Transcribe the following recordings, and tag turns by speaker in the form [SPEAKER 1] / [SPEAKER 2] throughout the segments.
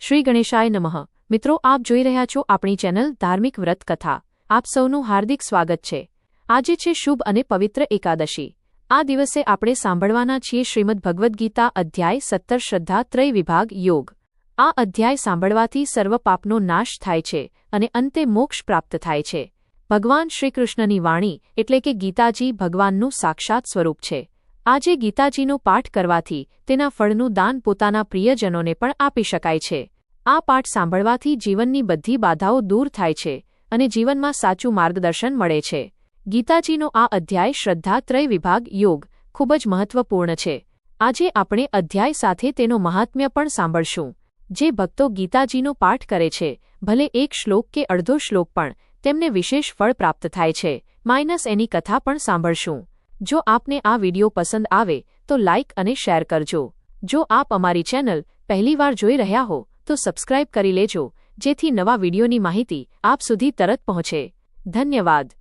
[SPEAKER 1] શ્રી ગણેશાય નમઃ. મિત્રો, આપ જોઈ રહ્યા છો આપણી ચેનલ ધાર્મિક વ્રત કથા આપ સૌનું હાર્દિક સ્વાગત છે. આજે છે શુભ અને પવિત્ર એકાદશી. આ દિવસે આપણે સાંભળવાના છીએ શ્રીમદ ભગવદ્ ગીતા અધ્યાય સત્તર શ્રદ્ધા ત્રય વિભાગ યોગ. આ અધ્યાય સાંભળવાથી સર્વ પાપનો નાશ થાય છે અને અંતે મોક્ષ પ્રાપ્ત થાય છે. ભગવાન શ્રીકૃષ્ણની વાણી એટલે કે ગીતાજી ભગવાનનું સાક્ષાત સ્વરૂપ છે. આજે ગીતાજીનો પાઠ કરવાથી તેના ફળનું દાન પોતાના પ્રિયજનોને પણ આપી શકાય છે. આ પાઠ સાંભળવાથી જીવનની બધી બાધાઓ દૂર થાય છે અને જીવનમાં સાચું માર્ગદર્શન મળે છે. ગીતાજીનો આ અધ્યાય શ્રદ્ધા ત્રય વિભાગ યોગ ખૂબ જ મહત્વપૂર્ણ છે. આજે આપણે અધ્યાય સાથે તેનો મહાત્મ્ય પણ સાંભળશું. જે ભક્તો ગીતાજીનો પાઠ કરે છે, ભલે એક શ્લોક કે અડધો શ્લોક પણ, તેમને વિશેષ ફળ પ્રાપ્ત થાય છે. માઇનસ એની કથા પણ સાંભળશું. જો આપને આ વિડિયો પસંદ આવે, તો લાઇક અને શેર કરજો. જો આપ અમારી ચેનલ પહેલીવાર જોઈ રહ્યા હો, તો સબસ્ક્રાઇબ કરી લેજો, જેથી નવા વિડિયોની માહિતી આપ સુધી તરત પહોંચે. ધન્યવાદ.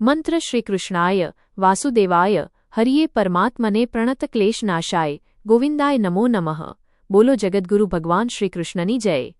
[SPEAKER 1] મંત્ર શ્રીકૃષ્ણાય વાસુદેવાય, હરિયે પરમાત્મને પ્રણત ક્લેશનાશાય ગોવિંદાય નમો નમઃ. બોલો જગદગુરુ ભગવાન શ્રીકૃષ્ણની જય.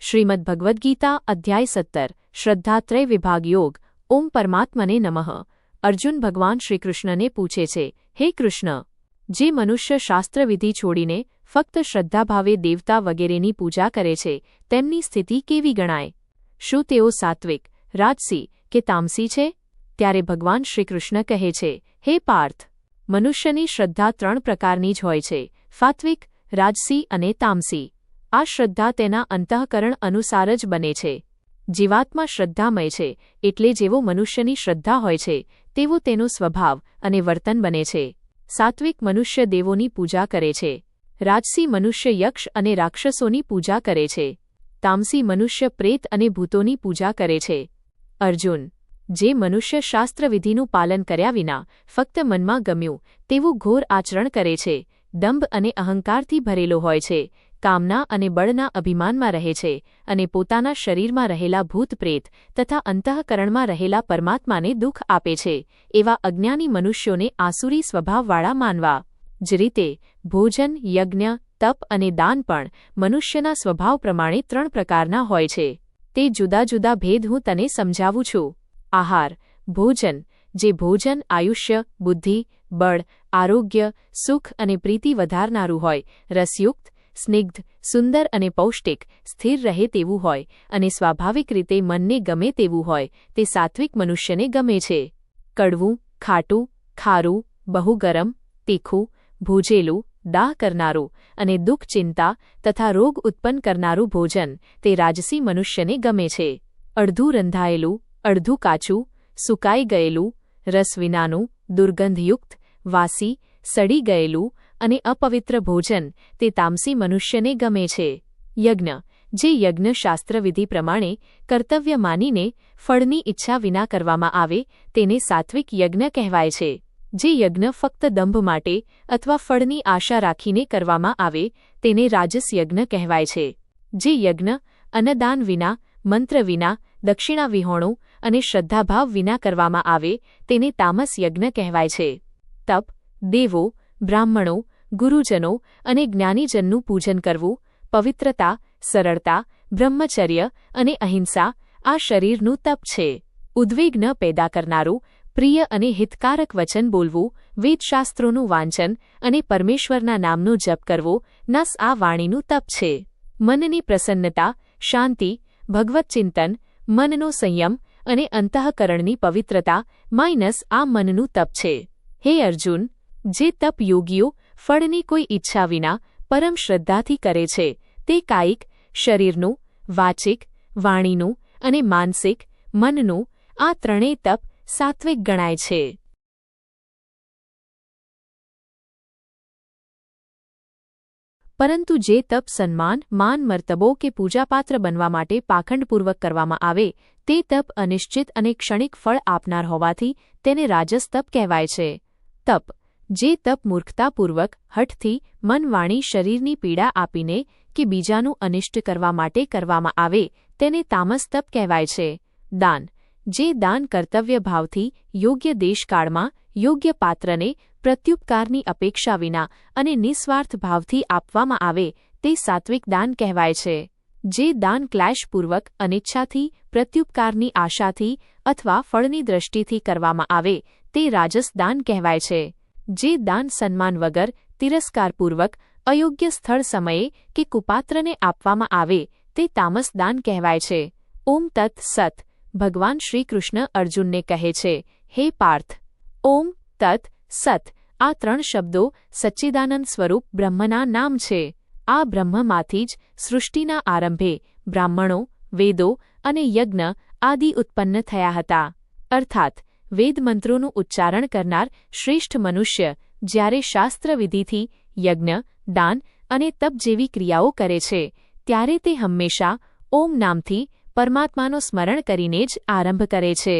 [SPEAKER 1] શ્રીમદ ભગવદ્ ગીતા, અધ્યાય સત્તર, શ્રદ્ધાત્રય વિભાગ યોગ, ઓમ પરમાત્મને નમઃ. અર્જુન ભગવાન શ્રીકૃષ્ણને પૂછે છે, હે કૃષ્ણ, જે મનુષ્ય શાસ્ત્રવિધિ છોડીને ફક્ત શ્રદ્ધાભાવે દેવતા વગેરેની પૂજા કરે છે, તેમની સ્થિતિ કેવી ગણાય? શું તેઓ સાત્વિક, રાજસી કે તામસી છે? ત્યારે ભગવાન શ્રીકૃષ્ણ કહે છે, હે પાર્થ, મનુષ્યની શ્રદ્ધા ત્રણ પ્રકારની જ હોય છે ફાત્વિક રાજસી અને તામસી. આ શ્રદ્ધા તેના અંતઃકરણ અનુસાર જ બને છે. જીવાત્મા શ્રદ્ધામય છે, એટલે જેવો મનુષ્યની શ્રદ્ધા હોય છે, તેવો તેનો સ્વભાવ અને વર્તન બને છે. સાત્વિક મનુષ્ય દેવોની પૂજા કરે છે. રાજસી મનુષ્ય યક્ષ અને રાક્ષસોની પૂજા કરે છે. તામસી મનુષ્ય પ્રેત અને ભૂતોની પૂજા કરે છે. અર્જુન, જે મનુષ્ય શાસ્ત્રવિધિનું પાલન કર્યા વિના ફક્ત મનમાં ગમ્યું, તેવું ઘોર આચરણ કરે છે. દંભ અને અહંકારથી ભરેલો હોય છે, કામના અને બળના અભિમાનમાં રહે છે અને પોતાના શરીરમાં રહેલા ભૂતપ્રેત તથા અંતઃકરણમાં રહેલા પરમાત્માને દુઃખ આપે છે, એવા અજ્ઞાની મનુષ્યોને આસુરી સ્વભાવવાળા માનવા. જ રીતે, ભોજન, યજ્ઞ, તપ અને દાન પણ મનુષ્યના સ્વભાવ પ્રમાણે ત્રણ પ્રકારના હોય છે. તે જુદા જુદા ભેદ હું તને સમજાવું છું. આહાર, ભોજન, જે ભોજન, આયુષ્ય, બુદ્ધિ બળ, આરોગ્ય, સુખ અને પ્રીતિ વધારનારું હોય, રસયુક્ત, સ્નિગ્ધ, સુંદર અને પૌષ્ટિક, સ્થિર રહે તેવું હોય અને સ્વાભાવિક રીતે મનને ગમે તેવું હોય, તે સાત્વિક મનુષ્યને ગમે છે. કડવું, ખાટું, ખારું બહુ ગરમ તીખું, ભૂજેલું, દાહ કરનારું અને દુઃખ ચિંતા તથા રોગ ઉત્પન્ન કરનારું ભોજન તે રાજસી મનુષ્યને ગમે છે. અડધું રંધાયેલું, અડધું કાચું, સુકાઈ ગયેલું, રસ વિનાનું, દુર્ગંધયુક્ત વાસી, સડી ગયેલું અને અપવિત્ર ભોજન તે તામસી મનુષ્યને ગમે છે. યજ્ઞ, જે યજ્ઞ શાસ્ત્રવિધિ પ્રમાણે કર્તવ્ય માનીને ફળની ઈચ્છા વિના કરવામાં આવે તેને સાત્વિક યજ્ઞ કહેવાય છે, જે યજ્ઞ ફક્ત દંભ માટે અથવા ફળની આશા રાખીને કરવામાં આવે તેને રાજસ યજ્ઞ કહેવાય છે, જે યજ્ઞ અન્નદાન વિના, મંત્ર વિના દક્ષિણા વિહોણું અને શ્રદ્ધાભાવ વિના કરવામાં આવે તેને તામસ યજ્ઞ કહેવાય છે. તપ, દેવો, બ્રાહ્મણો, ગુરુજનો અને જ્ઞાનીજનનું પૂજન કરવું, પવિત્રતા, સરળતા, બ્રહ્મચર્ય અને અહિંસા આ શરીરનું તપ છે. ઉદ્વેગ પેદા કરનારું, પ્રિય અને હિતકારક વચન બોલવું, વેદશાસ્ત્રોનું વાંચન અને પરમેશ્વરના નામનો જપ કરવો, નસ આ વાણીનું તપ છે. મનની પ્રસન્નતા, શાંતિ, ભગવત ચિંતન, મનનો સંયમ અને અંતઃકરણની પવિત્રતા માઇનસ આ મનનું તપ છે. હે અર્જુન, જે તપ યોગીઓ ફળની કોઈ ઈચ્છા વિના પરમ શ્રદ્ધાથી કરે છે, તે કાયિક, શરીરનું, વાચિક, વાણીનું અને માનસિક, મનનું આ ત્રણેય તપ સાત્વિક ગણાય છે. પરંતુ જે તપ સન્માન, માન, મર્તબો કે પૂજાપાત્ર બનવા માટે પાખંડપૂર્વક કરવામાં આવે, તે તપ અનિશ્ચિત અને ક્ષણિક ફળ આપનાર હોવાથી તેને રાજસ તપ કહેવાય છે. તપ. જે તપ મૂર્ખતાપૂર્વક, હઠથી મન વાણી શરીરની પીડા આપીને કે બીજાનું અનિષ્ટ કરવા માટે કરવામાં આવે, તેને તામસ તપ કહેવાય છે. દાન. જે દાન કર્તવ્ય ભાવથી, યોગ્ય દેશકાળમાં, યોગ્ય પાત્રને, પ્રત્યુપકારની અપેક્ષા વિના અને નિસ્વાર્થ ભાવથી આપવામાં આવે, તે સાત્વિક દાન કહેવાય છે. જે દાન ક્લેશપૂર્વક, અનિચ્છાથી, પ્રત્યુપકારની આશાથી અથવા ફળની દ્રષ્ટિથી કરવામાં આવે તે રાજસ દાન કહેવાય છે, જે દાન સન્માન વગર તિરસ્કારપૂર્વક અયોગ્ય સ્થળ સમયે કે કુપાત્રને આપવામાં આવે તે તામસ દાન કહેવાય છે. ઓમ તત્ સત, ભગવાન શ્રીકૃષ્ણ અર્જુનને કહે છે, હે પાર્થ. ઓમ તત સત, આ ત્રણ શબ્દો સચ્ચિદાનંદ સ્વરૂપ બ્રહ્મના નામ છે. આ બ્રહ્મમાંથી જ સૃષ્ટિના આરંભે બ્રાહ્મણો, વેદો અને યજ્ઞ આદિ ઉત્પન્ન થયા હતા. અર્થાત વેદમંત્રોનું ઉચ્ચારણ કરનાર શ્રેષ્ઠ મનુષ્ય જ્યારે શાસ્ત્રવિધિથી યજ્ઞ, દાન અને તપ જેવી ક્રિયાઓ કરે છે, ત્યારે તે હંમેશા ઓમ નામથી પરમાત્માનું સ્મરણ કરીને જ આરંભ કરે છે.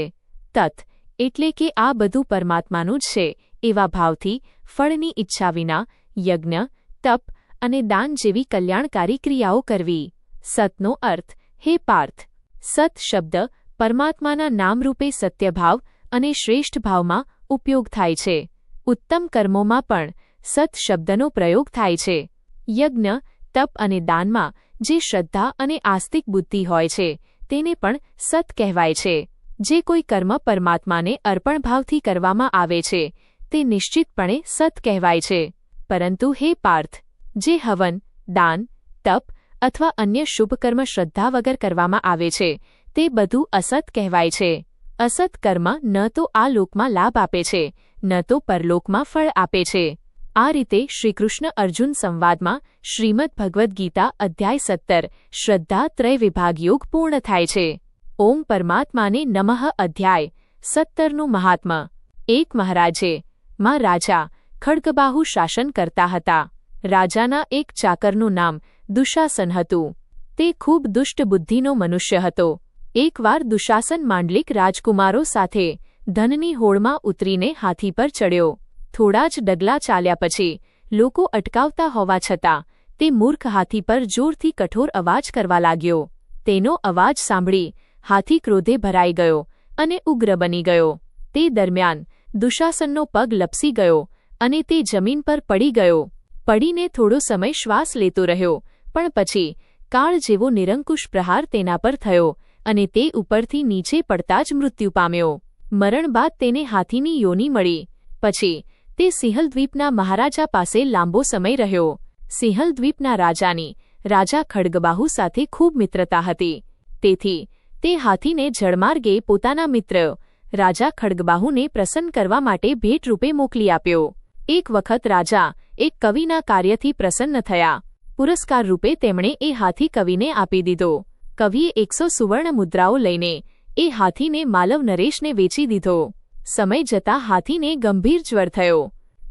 [SPEAKER 1] તત એટલે કે આ બધું પરમાત્માનું જ છે, એવા ભાવથી ફળની ઈચ્છા વિના યજ્ઞ, તપ અને દાન જેવી કલ્યાણકારી ક્રિયાઓ કરવી. સતનો અર્થ, હે પાર્થ, સત શબ્દ પરમાત્માના નામરૂપે સત્યભાવ અને શ્રેષ્ઠ ભાવમાં ઉપયોગ થાય છે. ઉત્તમ કર્મોમાં પણ સત શબ્દનો પ્રયોગ થાય છે. યજ્ઞ, તપ અને દાનમાં જે શ્રદ્ધા અને આસ્તિક બુદ્ધિ હોય છે, તેને પણ સત કહેવાય છે. જે કોઈ કર્મ પરમાત્માને અર્પણભાવથી કરવામાં આવે છે, તે નિશ્ચિતપણે સત કહેવાય છે. પરંતુ હે પાર્થ, જે હવન, દાન, તપ અથવા અન્ય શુભ કર્મ શ્રદ્ધા વગર કરવામાં આવે છે, તે બધું અસત કહેવાય છે. અસત કર્મ ન તો આ લોકમાં લાભ આપે છે, ન તો પરલોકમાં ફળ આપે છે. આ રીતે શ્રીકૃષ્ણ અર્જુન સંવાદમાં શ્રીમદ ભગવદ્ ગીતા અધ્યાય સત્તર, શ્રદ્ધા ત્રય વિભાગ યોગ પૂર્ણ થાય છે. ઓમ પરમાત્માને નમઃ અધ્યાય, સત્તરનું મહાત્મા. એક મહારાજે, માં રાજા, ખડગબાહુ શાસન કરતા હતા. રાજાના એક ચાકરનું નામ દુશાસન હતું. તે ખૂબ દુષ્ટ બુદ્ધિનો મનુષ્ય હતો. એકવાર દુશાસન માંડલિક રાજકુમારો સાથે ધનની હોળમાં ઉતરીને હાથી પર ચડ્યો. થોડા જ ડગલા ચાલ્યા પછી લોકો અટકાવતા હોવા છતાં તે મૂર્ખ હાથી પર જોરથી કઠોર અવાજ કરવા લાગ્યો. તેનો અવાજ સાંભળી હાથી ક્રોધે ભરાઈ ગયો અને ઉગ્ર બની ગયો. તે દરમિયાન દુશાસનનો પગ લપસી ગયો અને તે જમીન પર પડી ગયો. પડીને થોડો સમય શ્વાસ લેતો રહ્યો, પણ પછી કાળ જેવો નિરંકુશ પ્રહાર તેના પર થયો. અને તે ઉપરથી નીચે પડતા જ મૃત્યુ પામ્યો. મરણ બાદ તેને હાથીની યોની મળી. પછી, તે સિંહલદ્વીપના મહારાજા પાસે લાંબો સમય રહ્યો. સિંહલદ્વીપના રાજાની રાજા ખડગબાહુ સાથે ખૂબ મિત્રતા હતી. તેથી, તે હાથીને જળમાર્ગે પોતાના મિત્ર, રાજા ખડગબાહુને પ્રસન્ન કરવા માટે ભેટરૂપે મોકલી આપ્યો. એક વખત રાજા એક કવિના કાર્યથી પ્રસન્ન થયા. પુરસ્કાર રૂપે તેમણે એ હાથી કવિને આપી દીધો. કવિએ એકસો સુવર્ણ મુદ્રાઓ લઈને એ હાથીને માલવ નરેશને વેચી દીધો. સમય જતાં હાથીને ગંભીર જ્વર થયો.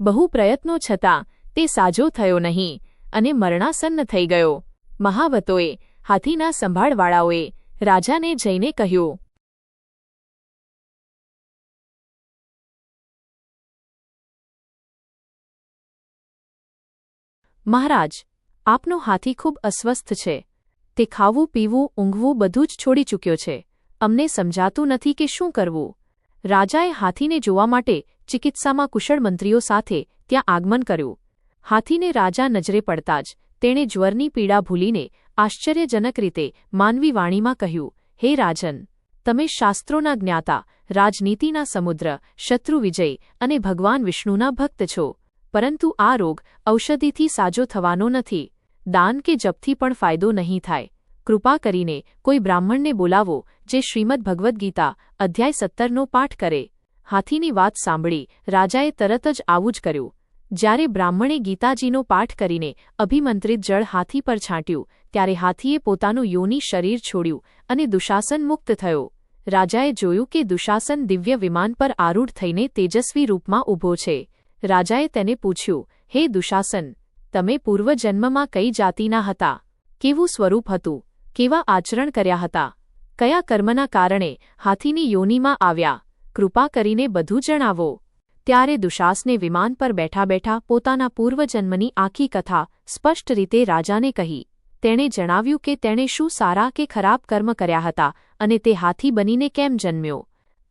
[SPEAKER 1] બહુ પ્રયત્નો છતાં તે સાજો થયો નહીં અને મરણાસન્ન થઈ ગયો. મહાવતોએ હાથીના સંભાળવાળાઓએ રાજાને જઈને કહ્યું, મહારાજ, આપનો હાથી ખૂબ અસ્વસ્થ છે. તે ખાવું, પીવું, ઊંઘવું બધું જ છોડી ચૂક્યો છે. અમને સમજાતું નથી કે શું કરવું. રાજાએ હાથીને જોવા માટે ચિકિત્સામાં કુશળ મંત્રીઓ સાથે ત્યાં આગમન કર્યું. હાથીને રાજા નજરે પડતા જ તેણે જ્વરની પીડા ભૂલીને આશ્ચર્યજનક રીતે માનવી વાણીમાં કહ્યું, હે રાજન, તમે શાસ્ત્રોના જ્ઞાતા, રાજનીતિના સમુદ્ર, શત્રુ વિજય અને ભગવાન વિષ્ણુના ભક્ત છો. પરંતુ આ રોગ ઔષધિથી સાજો થવાનો નથી. દાન કે જપથી પણ ફાયદો નહીં થાય. કૃપા કરીને કોઈ બ્રાહ્મણને બોલાવો જે શ્રીમદ ભગવદ્ ગીતા અધ્યાય સત્તરનો પાઠ કરે. હાથીની વાત સાંભળી રાજાએ તરત જ આવું જ કર્યું. જ્યારે બ્રાહ્મણે ગીતાજીનો પાઠ કરીને અભિમંત્રિત જળ હાથી પર છાંટ્યું, ત્યારે હાથીએ પોતાનું યોની શરીર છોડ્યું અને દુશાસન મુક્ત થયો. રાજાએ જોયું કે દુશાસન દિવ્ય વિમાન પર આરૂઢ થઈને તેજસ્વી રૂપમાં ઊભો છે. રાજાએ તેને પૂછ્યું, હે દુશાસન તમે પૂર્વજન્મમાં કઈ જાતિના હતા, કેવું સ્વરૂપ હતું, કેવા આચરણ કર્યા હતા, કયા કર્મના કારણે હાથીની યોનીમાં આવ્યા, કૃપા કરીને બધું જણાવો. ત્યારે દુશાસને વિમાન પર બેઠા બેઠા પોતાના પૂર્વજન્મની આખી કથા સ્પષ્ટ રીતે રાજાને કહી. તેણે જણાવ્યું કે તેણે શું સારા કે ખરાબ કર્મ કર્યા હતા અને તે હાથી બનીને કેમ જન્મ્યો.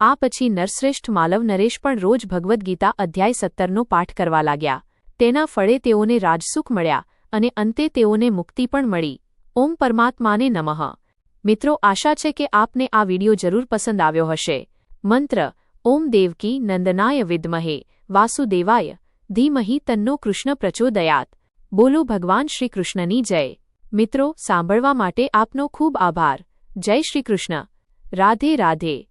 [SPEAKER 1] આ પછી નરશ્રેષ્ઠ માલવ નરેશ પણ રોજ ભગવદ્ ગીતા અધ્યાય સત્તરનો પાઠ કરવા લાગ્યા. તેના ફળે તેઓને રાજસુખ મળ્યા અને અંતે તેઓને મુક્તિ પણ મળી. ઓમ પરમાત્માને નમઃ. મિત્રો, આશા છે કે આપને આ વિડિયો જરૂર પસંદ આવ્યો હશે. મંત્ર, ઓમ દેવકી નંદનાય વિદ્મહે, વાસુદેવાય, ધીમહી તન્નો કૃષ્ણ પ્રચોદયાત. બોલો ભગવાન શ્રી કૃષ્ણની જય. મિત્રો, સાંભળવા માટે આપનો ખૂબ આભાર. જય શ્રી કૃષ્ણ રાધે રાધે.